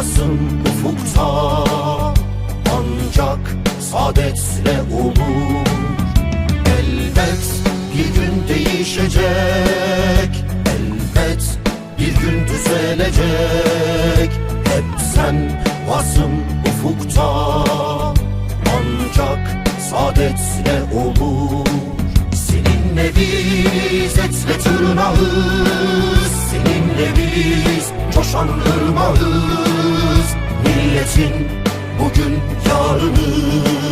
ufukta. Ancak saadetle olur Elbet bir gün değişecek. Elbet bir gün düzelecek. Hep sen varsın ufukta. Ancak saadetle olur Seninle biz etle tırnağız. Seninle biz coşan ırmağız Milletin bugün yarını